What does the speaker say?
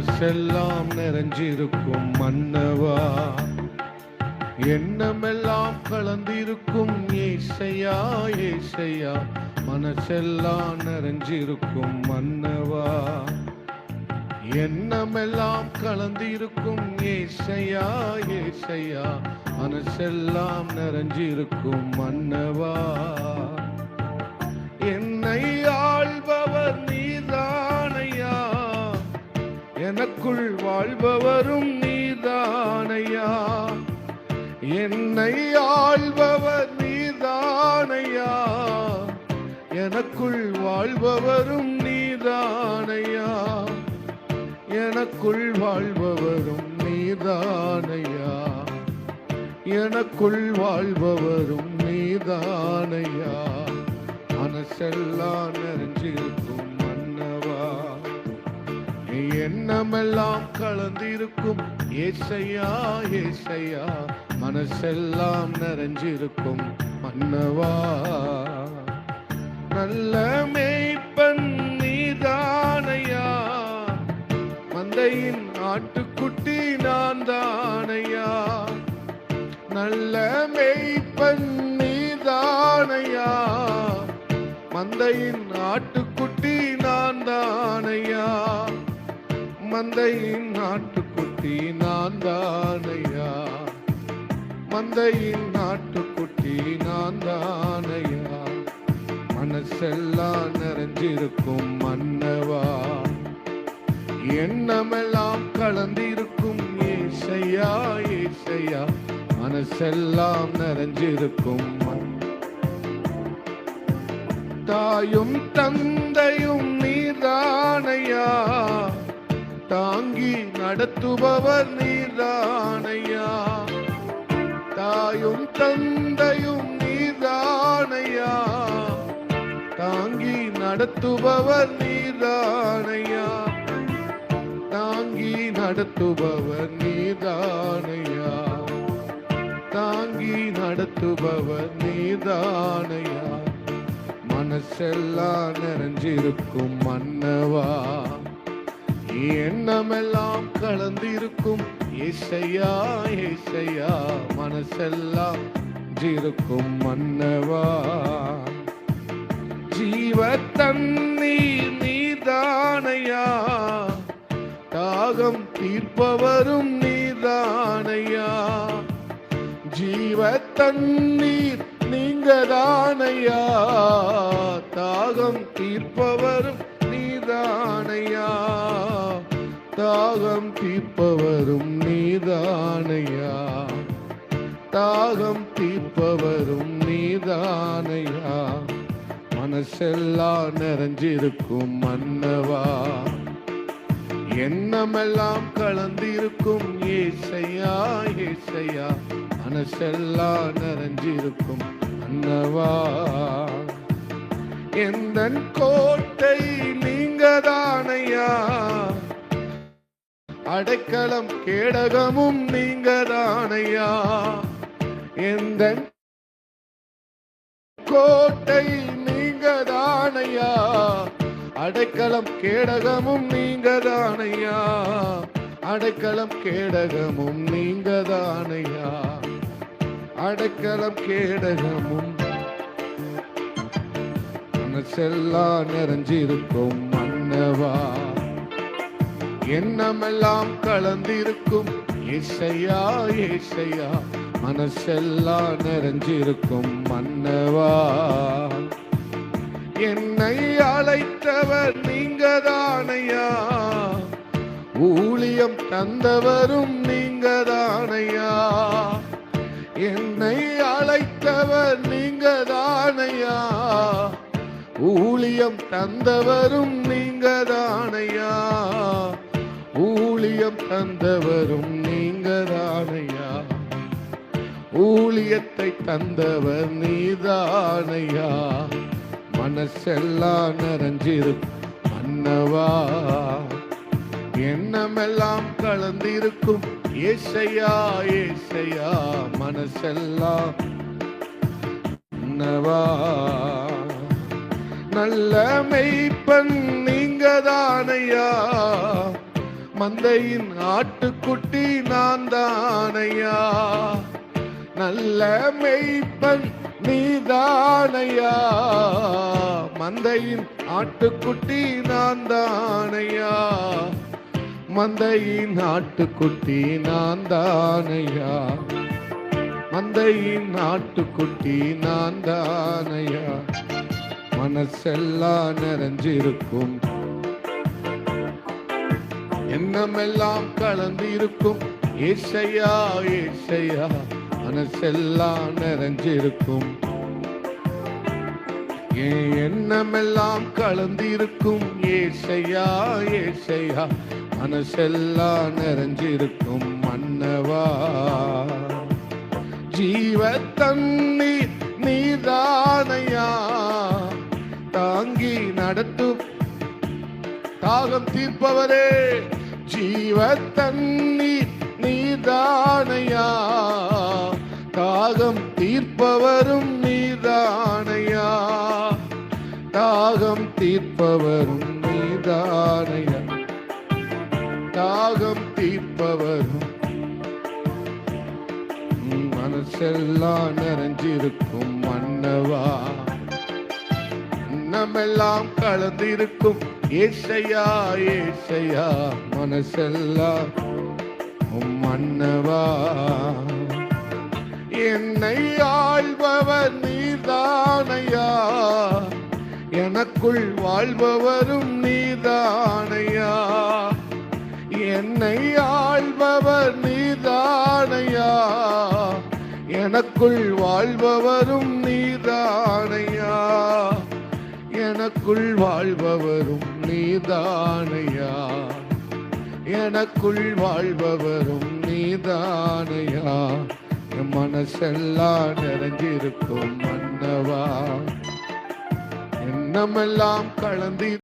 மனசெல்லாம் நிறைஞ்சிருக்கும் மன்னவா. எண்ணமெல்லாம் கலந்திருக்கும் ஏசையா ஏசையா. மனசெல்லாம் நிறைஞ்சிருக்கும் மன்னவா. எண்ணமெல்லாம் கலந்திருக்கும் ஏசையா ஏசையா. மனசெல்லாம் நிறைஞ்சிருக்கும் மன்னவா. என்னை ஆள்பவர் நீ எனக்குள் வாழ்பவரும் நீதானையா? என்னை ஆள்பவர் நீதானையா? எனக்குள் வாழ்பவரும் நீதானையா? எனக்குள் வாழ்பவரும் நீதானையா? எனக்குள் வாழ்பவரும் நீதானையா? மனசெல்லாம் நிறைஞ்சிருக்கும். எண்ணமெல்லாம் கலந்திருக்கும். ஏசையா ஏசையா மனசெல்லாம் நிறைஞ்சிருக்கும். மன்னவா நல்ல மேய்ப்பன் நீதானையா. மந்தையின் ஆட்டுக்குட்டி நான் தானையா நல்ல மேய்ப்பன் நீதானையா. மந்தையின் ஆட்டுக்குட்டி நான் தானையா மந்தையின் நாட்டுக்குட்டி நான் தானையா மந்தையின் நாட்டுக்குட்டி நான் தானையா மனசெல்லாம் நிறைஞ்சிருக்கும் மன்னவா? எண்ணமெல்லாம் கலந்திருக்கும் ஏசையா ஏசையா? மனசெல்லாம் நிறைஞ்சிருக்கும் தாயும் தந்தையும் நீதானையா தாங்கி நடத்துபவர் நீதானையா தாயும் தந்தையும் நீதானையா தாங்கி நடத்துபவர் நீதானையா தாங்கி நடத்துபவர் நீதானையா தாங்கி நடத்துபவர் நீதானையா மனசெல்லாம் நிறைஞ்சிருக்கும் மன்னவா? எண்ணமெல்லாம் கலந்திருக்கும். இசையா இசையா மனசெல்லாம் இருக்கும் மன்னவா. ஜீவ தண்ணீர் நீதானையா. தாகம் தீர்ப்பவரும் நீதானையா. ஜீவ தண்ணீர் நீங்கதானையா. தாகம் தீர்ப்பவரும் தாகம் தீர்ப்பவரும் நீதானையா? தாகம் தீர்ப்பவரும் நீதானையா? மனசெல்லாம் நிறைஞ்சிருக்கும் மன்னவா? எண்ணமெல்லாம் கலந்திருக்கும் ஏசையா ஏசையா? மனசெல்லாம் நிறைஞ்சிருக்கும் அன்னவா எந்த கோட்டை நீங்க தானையா அடைக்கலம் கேடகமும் நீங்க தானையா எந்த கோட்டை நீங்க தானையா அடைக்கலம் கேடகமும் நீங்க தானையா அடைக்கலம் கேடகமும் நீங்க தானையா அடைக்கலம் கேடகமும் செல்லா நிறைஞ்சிருக்கும் மன்னவா? எண்ணமெல்லாம் கலந்திருக்கும். இசையா இசையா மனசெல்லாம் நிறைஞ்சிருக்கும் மன்னவா. என்னை அழைத்தவர் நீங்க தானையா ஊழியம் தந்தவரும் நீங்க தானையா என்னை அழைத்தவர் நீங்க தானையா ஊழியம் தந்தவரும் நீங்க தானையா ஊழியம் தந்தவரும் நீங்க தானையா ஊழியத்தை தந்தவர் நீதானையா? மனசெல்லாம் நிறைஞ்சிருக்கும் மன்னவா? எண்ணமெல்லாம் கலந்திருக்கும் ஏசையா ஏசையா? மனசெல்லாம் மன்னவா? நல்ல மெய்ப்பன் நீங்க தானையா மந்தையின் ஆட்டுக்குட்டி நான் தானையா நல்ல மெய்ப்பன் நீதானையா? மந்தையின் ஆட்டுக்குட்டி நான் தானையா மந்தையின் ஆட்டுக்குட்டி நான் தானையா மந்தையின் ஆட்டுக்குட்டி நான் தானையா மனசெல்லாம் நிறைஞ்சிருக்கும். எண்ணமெல்லாம் கலந்திருக்கும். ஏசையா ஏசையா மனசெல்லாம் நிறைஞ்சிருக்கும். என் எண்ணமெல்லாம் கலந்திருக்கும். ஏசையா ஏசையா மனசெல்லாம் நிறைஞ்சிருக்கும். மன்னவா ஜீவ தண்ணீர் நீதானையா தாங்கி நடத்தும். தாகம் தீர்ப்பவரே. ஜீவ தண்ணீர் நீதானையா? தாகம் தீர்ப்பவரும் நீதானையா? தாகம் தீர்ப்பவரும் நீதானையா? தாகம் தீர்ப்பவரும் மனசெல்லாம் நிறைஞ்சிருக்கும் மன்னவா. நம்மெல்லாம் கலந்திருக்கும் ஏசையா ஏசையா மனசெல்லாம் உம் மன்னவா. என்னை ஆள்பவர் நீதானையா எனக்குள் வாழ்பவரும் நீதானையா என்னை ஆள்பவர் நீதானையா எனக்குள் வாழ்பவரும் நீதானையா எனக்குள் வாழ்பவரும் நீதானையா? எனக்குள் வாழ்பவரும் நீதானையா? என் மனசெல்லாம் நிறைஞ்சிருக்கும் மன்னவா? எண்ணமெல்லாம் கலந்து